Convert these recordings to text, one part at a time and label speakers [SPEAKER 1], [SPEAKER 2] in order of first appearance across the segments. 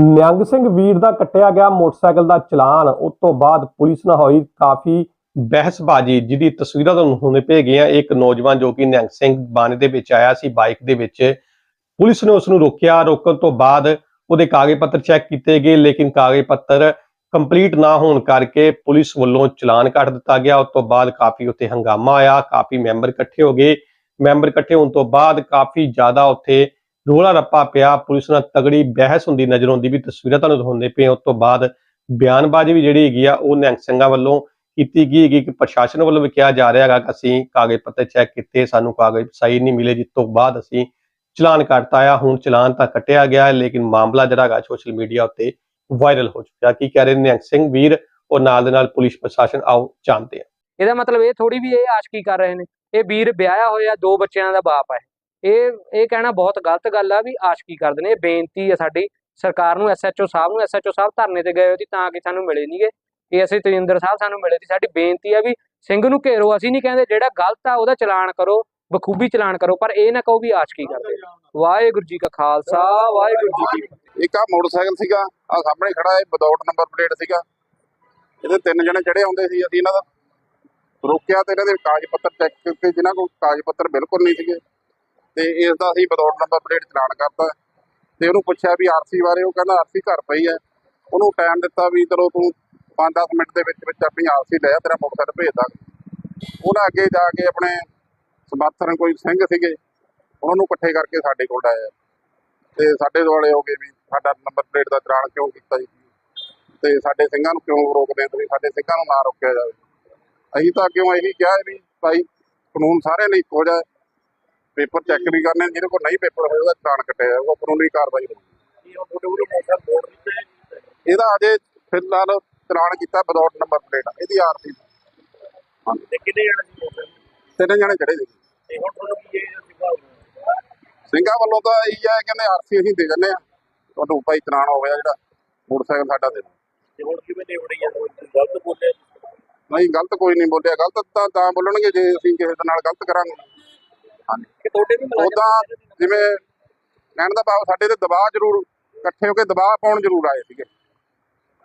[SPEAKER 1] ਨਿਹੰਗ ਸਿੰਘ ਵੀਰ ਦਾ ਕੱਟਿਆ ਗਿਆ ਮੋਟਰਸਾਈਕਲ ਦਾ ਚਲਾਨ, ਉਸ ਤੋਂ ਬਾਅਦ ਪੁਲਿਸ ਨਾਲ ਹੋਈ ਕਾਫੀ ਬਹਿਸਬਾਜ਼ੀ, ਜਿਹਦੀ ਤਸਵੀਰਾਂ ਤੁਹਾਨੂੰ ਹੁਣੇ ਭੇਜ ਗਈਆਂ ਇੱਕ ਨੌਜਵਾਨ ਜੋ ਕਿ ਨਿਹੰਗ ਸਿੰਘ ਬਾਣੇ ਦੇ ਵਿੱਚ ਆਇਆ ਸੀ, ਬਾਈਕ ਦੇ ਵਿੱਚ। ਪੁਲਿਸ ਨੇ ਉਸ ਨੂੰ ਰੋਕਿਆ। ਰੋਕਣ ਤੋਂ ਬਾਅਦ ਉਹਦੇ ਕਾਗਜ਼ ਪੱਤਰ ਚੈੱਕ ਕੀਤੇ ਗਏ, ਲੇਕਿਨ ਕਾਗਜ਼ ਪੱਤਰ ਕੰਪਲੀਟ ਨਾ ਹੋਣ ਕਰਕੇ ਪੁਲਿਸ ਵੱਲੋਂ ਚਲਾਨ ਕੱਟ ਦਿੱਤਾ ਗਿਆ। ਉਸ ਤੋਂ ਬਾਅਦ ਕਾਫੀ ਉੱਥੇ ਹੰਗਾਮਾ ਆਇਆ, ਕਾਫੀ ਮੈਂਬਰ ਇਕੱਠੇ ਹੋ ਗਏ। ਮੈਂਬਰ ਇਕੱਠੇ ਹੋਣ ਤੋਂ ਬਾਅਦ ਕਾਫੀ ਜ਼ਿਆਦਾ ਉੱਥੇ ਰੋਲਾ ਰੱਪਾ ਪਿਆ। ਪੁਲਿਸ ਨਾਲ ਤਗੜੀ ਬਹਿਸ ਹੁੰਦੀ ਨਜ਼ਰ ਆਉਂਦੀ ਵੀ ਤਸਵੀਰਾਂ ਤੁਹਾਨੂੰ ਦਿਖਾਉਂਦੇ ਪਏ ਉਸ ਤੋਂ ਬਾਅਦ ਬਿਆਨਬਾਜ਼ੀ ਵੀ ਜਿਹੜੀ ਹੈਗੀ ਆ, ਉਹ ਨਿਹੰਗ ਸਿੰਘਾਂ ਵੱਲੋਂ ਕੀਤੀ ਗਈ ਹੈਗੀ। ਕਿ ਪ੍ਰਸ਼ਾਸਨ ਵੱਲੋਂ ਵੀ ਕਿਹਾ ਜਾ ਰਿਹਾ ਹੈਗਾ ਕਿ ਅਸੀਂ ਕਾਗਜ਼ ਪੱਤਰ ਚੈੱਕ ਕੀਤੇ, ਸਾਨੂੰ ਕਾਗਜ਼ ਸਹੀ ਨਹੀਂ ਮਿਲੇ। ਜਿਸ ਤੋਂ ਬਾਅਦ ਅਸੀਂ ਚਲਾਨ ਕੱਟਤਾ ਆ। ਹੁਣ ਚਲਾਨ ਤਾਂ ਕੱਟਿਆ ਗਿਆ ਹੈ, ਲੇਕਿਨ ਮਾਮਲਾ ਜਿਹੜਾ ਹੈਗਾ ਸੋਸ਼ਲ ਮੀਡੀਆ ਉੱਤੇ ਵਾਇਰਲ ਹੋ ਚੁੱਕਿਆ ਕੀ ਕਹਿ ਰਹੇ ਨੇ ਨਿਹੰਗ ਸਿੰਘ ਵੀਰ? ਔਰ ਨਾਲ ਦੇ ਨਾਲ ਪੁਲਿਸ ਪ੍ਰਸ਼ਾਸਨ ਆਓ ਜਾਣਦੇ ਆ
[SPEAKER 2] ਇਹਦਾ ਮਤਲਬ ਇਹ ਥੋੜੀ ਵੀ ਇਹ ਆਸ਼ਕੀ ਕਰ ਰਹੇ ਨੇ। ਇਹ ਵੀਰ ਵਿਆਹਿਆ ਹੋਇਆ ਦੋ ਬੱਚਿਆਂ ਦਾ ਬਾਪ ਹੈ। ਇਹ ਇਹ ਕਹਿਣਾ ਬਹੁਤ ਗਲਤ ਗੱਲ ਆ ਵੀ ਆਸ਼ਕੀ ਕਰਦੇ ਨੇ ਬੇਨਤੀ ਹੈ ਸਾਡੀ। ਸਰਕਾਰ ਨੂੰ ਐਸਐਚਓ ਸਾਹਿਬ ਨੂੰ ਐਸਐਚਓ ਸਾਹਿਬ ਧਰਨੇ ਤੇ ਗਏ ਹੋਏ ਸੀ ਤਾਂ ਕਿ ਸਾਨੂੰ ਮਿਲੇ ਨਹੀਂਗੇ ਇਹ ਅਸੀਂ ਸਾਹਿਬ ਸਾਨੂੰ ਮਿਲੇ ਸੀ। ਸਾਡੀ ਬੇਨਤੀ ਆ ਵੀ ਸਿੰਘ ਨੂੰ ਘੇਰੋ, ਅਸੀਂ ਨਹੀਂ ਕਹਿੰਦੇ ਜਿਹੜਾ ਗਲਤ ਆ ਉਹਦਾ ਚਲਾਨ ਕਰੋ, ਬਖੂਬੀ ਚਲਾਨ ਕਰੋ, ਪਰ ਇਹ ਨਾ ਕਹੋ ਵੀ ਆਸ਼ਕੀ ਕਰਦੇ ਵਾਹਿਗੁਰੂ ਜੀ ਕਾ ਖਾਲਸਾ, ਵਾਹਿਗੁਰੂ ਜੀ ਕੀ
[SPEAKER 3] ਇੱਕ ਆ ਮੋਟਰਸਾਈਕਲ ਸੀਗਾ ਆ ਸਾਹਮਣੇ ਖੜਾ ਹੈ ਵਿਦਆਊਟ ਨੰਬਰ ਪਲੇਟ ਸੀਗਾ। ਇਹਦੇ ਤਿੰਨ ਜਣੇ ਚੜੇ ਆਉਂਦੇ ਸੀ ਅਸੀਂ ਇਹਨਾਂ ਦਾ। ਰੋਕਿਆ ਤੇ ਇਹਨਾਂ ਦੇ ਕਾਗਜ਼ ਪੱਤਰ ਚੈੱਕ ਕੀਤੇ, ਜਿਨ੍ਹਾਂ ਕੋਲ ਕਾਗਜ਼ ਪੱਤਰ ਬਿਲਕੁਲ ਨਹੀਂ ਸੀਗੇ। ਤੇ ਇਸ ਦਾ ਅਸੀਂ ਵਿਦਆਊਟ ਨੰਬਰ ਪਲੇਟ ਚਲਾਨ ਕਰਤਾ। ਤੇ ਉਹਨੂੰ ਪੁੱਛਿਆ ਵੀ ਆਰਸੀ ਬਾਰੇ, ਉਹ ਕਹਿੰਦਾ ਆਰਸੀ ਘਰ ਪਈ ਹੈ। ਉਹਨੂੰ ਟਾਈਮ ਦਿੱਤਾ ਵੀ ਚਲੋ ਤੂੰ 5-10 ਮਿੰਟ ਦੇ ਵਿੱਚ ਵਿੱਚ ਆਪਣੀ ਆਰਸੀ ਲੈ ਤੇਰਾ ਮੋਟਰਸਾਈਕਲ ਭੇਜ ਦਾਂਗੇ। ਉਹਨਾਂ ਅੱਗੇ ਜਾ ਕੇ ਆਪਣੇ ਸਮਰਥਨ ਕੋਈ ਸਿੰਘ ਸੀਗੇ, ਉਹਨਾਂ ਨੂੰ ਇਕੱਠੇ ਕਰਕੇ ਸਾਡੇ ਕੋਲ ਆਏ ਤੇ ਸਾਡੇ ਦੁਆਲੇ ਹੋ ਗਏ ਵੀ ਸਾਡਾ ਨੰਬਰ ਪਲੇਟ ਦਾ ਚਲਾਨ ਕਿਉਂ ਕੀਤਾ ਜੀ? ਤੇ ਸਾਡੇ ਸਿੰਘਾਂ ਨੂੰ ਕਿਉਂ ਰੋਕਦੇ ਤੁਸੀਂ ਸਾਡੇ ਸਿੰਘਾਂ ਨੂੰ ਨਾ ਰੋਕਿਆ ਜਾਵੇ। ਅਸੀਂ ਤਾਂ ਕਿਉਂ ਇਹੀ ਕਿਹਾ ਵੀ ਭਾਈ ਕਾਨੂੰਨ ਸਾਰੇ ਲਈ ਇੱਕੋ ਜਿਹਾ। ਪੇਪਰ ਚੈੱਕ ਵੀ ਕਰਨੇ ਜਿਹਦੇ ਕੋਲ ਨਹੀਂ ਪੇਪਰ ਹੋਏ ਉਹਦਾ ਚਲਾਨ ਕੱਟਿਆ ਜਾਊਗਾ ਕਾਨੂੰਨੀ ਕਾਰਵਾਈ ਹੋਊਗੀ। ਇਹਦਾ ਅਜੇ ਫਿਲਹਾਲ ਚਲਾਨ ਕੀਤਾ ਵਿਦਆਊਟ ਨੰਬਰ ਪਲੇਟ ਇਹਦੀ ਆਰਸੀ? ਤਿੰਨ ਜਣੇ ਚੜੇ
[SPEAKER 4] ਸਿੱਖਾ
[SPEAKER 3] ਸਿੰਘਾਂ ਵੱਲੋਂ ਤਾਂ ਇਹੀ ਹੈ ਕਹਿੰਦੇ ਆਰਸੀ ਅਸੀਂ ਦੇ ਦਿੰਦੇ ਆ ਤੁਹਾਨੂੰ ਭਾਈ ਚਲਾਨ ਹੋ ਗਿਆ ਜਿਹੜਾ ਮੋਟਰਸਾਈਕਲ ਸਾਡਾ ਦੇ
[SPEAKER 4] ਹੁਣ ਕਿਵੇਂ ਨਿਬੜੀ ਆ ਗਲਤ ਬੋਲੇ
[SPEAKER 3] ਨਹੀਂ ਗਲਤ ਕੋਈ ਨਹੀਂ ਬੋਲਿਆ। ਗਲਤ ਤਾਂ ਤਾਂ ਬੋਲਣਗੇ ਜੇ ਅਸੀਂ ਕਿਸੇ ਦੇ ਨਾਲ ਗਲਤ ਕਰਾਂਗੇ।
[SPEAKER 4] ਤੁਹਾਡੇ ਵੀ
[SPEAKER 3] ਉਦਾਂ ਜਿਵੇਂ ਕਹਿਣ ਦਾ ਭਾਵ ਸਾਡੇ ਤੇ ਦਬਾਅ ਜ਼ਰੂਰ ਇਕੱਠੇ ਹੋ ਕੇ ਦਬਾਅ ਪਾਉਣ ਜ਼ਰੂਰ ਆਏ ਸੀਗੇ।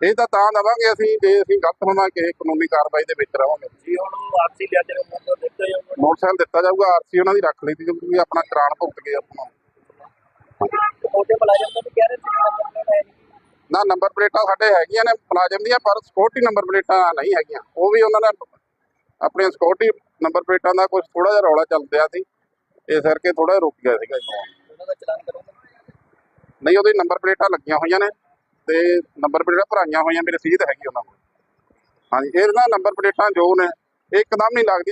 [SPEAKER 3] ਇਹ ਤਾਂ ਤਾਂ ਦਵਾਂਗੇ ਅਸੀਂ ਜੇ ਅਸੀਂ ਗਲਤ ਹੋਵਾਂਗੇ ਕਾਨੂੰਨੀ ਕਾਰਵਾਈ ਦੇ ਵਿੱਚ ਰਵਾਂਗੇ।
[SPEAKER 4] ਜੀ ਹੁਣ ਆਰਸੀ ਲਿਆ ਜਿਹੜੇ ਮੋਟਰ ਦਿੱਤਾ ਜਾਊਗਾ।
[SPEAKER 3] ਮੋਟਰਸਾਈਕਲ ਦਿੱਤਾ ਜਾਊਗਾ ਆਰਸੀ ਉਹਨਾਂ ਦੀ ਰੱਖ ਲਈ ਸੀ ਕਿਉਂਕਿ ਆਪਣਾ ਚਲਾਨ ਭੁਗਤ ਗਏ ਆਪਣਾ
[SPEAKER 4] ਤੇ ਤੁਹਾਡੇ ਮੁਲਾਜ਼ਮ ਤਾਂ ਵੀ ਕਹਿ ਰਹੇ ਸੀ ਕਿ ਨੰਬਰ ਪਲੇਟ ਹੈ ਨਹੀਂ।
[SPEAKER 3] ਨਾ ਨੰਬਰ ਪਲੇਟਾਂ ਸਾਡੇ ਹੈਗੀਆਂ ਨੇ ਮੁਲਾਜ਼ਮ ਦੀਆਂ ਪਰ ਸਿਕਿਉਰਿਟੀ ਨੰਬਰ ਪਲੇਟਾਂ ਨਹੀਂ ਹੈਗੀਆਂ। ਉਹ ਵੀ ਉਹਨਾਂ ਦਾ ਆਪਣੀਆਂ ਸਿਕਿਉਰਿਟੀ ਨੰਬਰ ਪਲੇਟਾਂ ਦਾ ਕੁਝ ਥੋੜਾ ਜਿਹਾ ਰੌਲਾ ਚੱਲ ਰਿਹਾ ਸੀ। ਇਸ ਕਰਕੇ ਥੋੜਾ ਰੁਕ ਗਿਆ ਸੀਗਾ ਜੀ। ਨਹੀਂ ਉਹਦੇ ਨੰਬਰ ਪਲੇਟਾਂ ਲੱਗੀਆਂ ਹੋਈਆਂ ਨੇ ਤੇ ਨੰਬਰ ਪਲੇਟਾਂ ਭਰਾਈਆਂ ਹੋਈਆਂ ਮੇਰੀ ਰਸੀਦ ਹੈਗੀ ਉਹਨਾਂ ਕੋਲ। ਹਾਂਜੀ ਇਹ ਨਾ ਨੰਬਰ ਪਲੇਟਾਂ ਜੋ ਨੇ ਇਹ ਇੱਕਦਮ ਨਹੀਂ ਲੱਗਦੀ।